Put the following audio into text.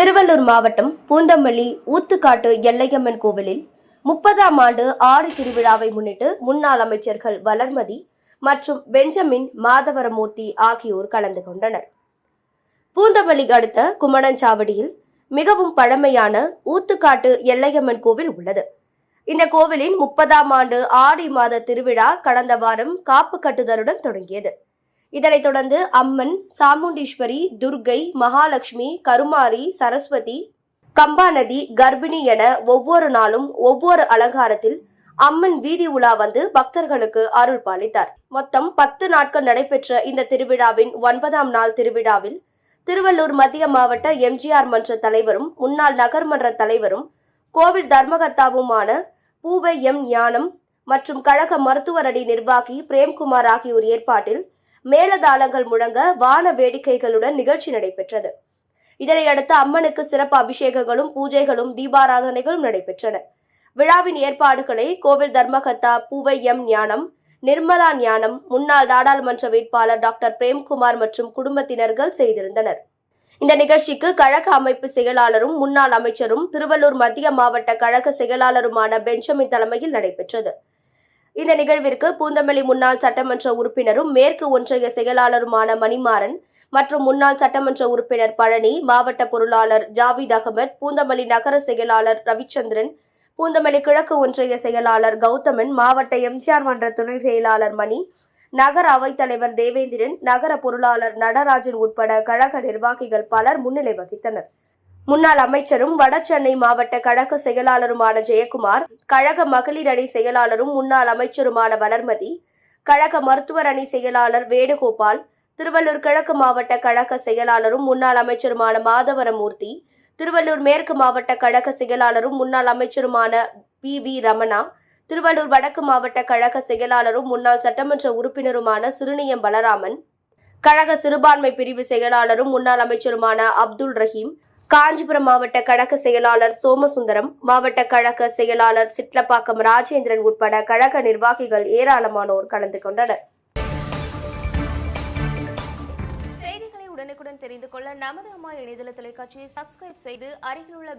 திருவள்ளூர் மாவட்டம் பூந்தமல்லி ஊத்துக்காட்டு எல்லையம்மன் கோவிலில் முப்பதாம் ஆண்டு ஆடி திருவிழாவை முன்னிட்டு முன்னாள் அமைச்சர்கள் வளர்மதி மற்றும் பெஞ்சமின் மாதவரமூர்த்தி ஆகியோர் கலந்து கொண்டனர். பூந்தமல்லி அடுத்த குமணஞ்சாவடியில் மிகவும் பழமையான ஊத்துக்காட்டு எல்லையம்மன் கோவில் உள்ளது. இந்த கோவிலின் முப்பதாம் ஆண்டு ஆடி மாத திருவிழா கடந்த வாரம் காப்பு கட்டுதலுடன் தொடங்கியது. இதனைத் தொடர்ந்து அம்மன் சாமுண்டீஸ்வரி துர்கை மகாலட்சுமி கருமாரி சரஸ்வதி கம்பாநதி கர்ப்பிணி என ஒவ்வொரு நாளும் ஒவ்வொரு அலங்காரத்தில் அம்மன் வீதி உலா வந்து பக்தர்களுக்கு அருள் பாலித்தார். மொத்தம் பத்து நாட்கள் நடைபெற்ற இந்த திருவிழாவின் ஒன்பதாம் நாள் திருவிழாவில் திருவள்ளூர் மத்திய மாவட்ட எம்ஜிஆர் மன்ற தலைவரும் முன்னாள் நகர்மன்ற தலைவரும் கோவில் தர்மகர்த்தாவுமான பூவை எம் ஞானம் மற்றும் கழக மருத்துவரடி நிர்வாகி பிரேம்குமார் ஆகியோர் ஏற்பாட்டில் மேலதாளங்கள் முழங்க வான வேடிக்கைகளுடன் நிகழ்ச்சி நடைபெற்றது. இதனையடுத்து அம்மனுக்கு சிறப்பு அபிஷேகங்களும் பூஜைகளும் தீபாராதனைகளும் நடைபெற்றன. விழாவின் ஏற்பாடுகளை கோவில் தர்மகர்த்தா பூவை எம் ஞானம் நிர்மலா ஞானம் முன்னாள் நாடாளுமன்ற வேட்பாளர் டாக்டர் பிரேம்குமார் மற்றும் குடும்பத்தினர்கள் செய்திருந்தனர். இந்த நிகழ்ச்சிக்கு கழக அமைப்பு செயலாளரும் முன்னாள் அமைச்சரும் திருவள்ளூர் மத்திய மாவட்ட கழக செயலாளருமான பெஞ்சமின் தலைமையில் நடைபெற்றது. இந்த நிகழ்விற்கு பூந்தமல்லி முன்னாள் சட்டமன்ற உறுப்பினரும் மேற்கு ஒன்றிய செயலாளருமான மணிமாறன் மற்றும் முன்னாள் சட்டமன்ற உறுப்பினர் பழனி மாவட்ட பொருளாளர் ஜாவித் அகமது பூந்தமல்லி நகர செயலாளர் ரவிச்சந்திரன் பூந்தமல்லி கிழக்கு ஒன்றிய செயலாளர் கௌதமன் மாவட்ட எம்ஜிஆர் மன்ற துணை செயலாளர் மணி நகர அவைத்தலைவர் தேவேந்திரன் நகர பொருளாளர் நடராஜன் உட்பட கழக நிர்வாகிகள் பலர் முன்னிலை வகித்தனர். முன்னாள் அமைச்சரும் வடசென்னை மாவட்ட கழக செயலாளருமான ஜெயக்குமார் கழக மகளிர் அணி செயலாளரும் முன்னாள் அமைச்சருமான வளர்மதி கழக மருத்துவர் அணி செயலாளர் வேணுகோபால் திருவள்ளூர் கிழக்கு மாவட்ட கழக செயலாளரும் முன்னாள் அமைச்சருமான மாதவரமூர்த்தி திருவள்ளூர் மேற்கு மாவட்ட கழக செயலாளரும் முன்னாள் அமைச்சருமான பி. வி. ரமணா திருவள்ளூர் வடக்கு மாவட்ட கழக செயலாளரும் முன்னாள் சட்டமன்ற உறுப்பினருமான சிறுநியம் பலராமன் கழக சிறுபான்மை பிரிவு செயலாளரும் முன்னாள் அமைச்சருமான அப்துல் ரஹீம் காஞ்சிபுரம் மாவட்ட கழக செயலாளர் சோமசுந்தரம் மாவட்ட கழக செயலாளர் சிட்லப்பாக்கம் ராஜேந்திரன் உட்பட கழக நிர்வாகிகள் ஏராளமானோர் கலந்து கொண்டனர். செய்திகளை உடனுக்குடன் தெரிந்து கொள்ள நமது அம்மா இணையதள தொலைக்காட்சியை சப்ஸ்கிரைப் செய்து அருகில் உள்ள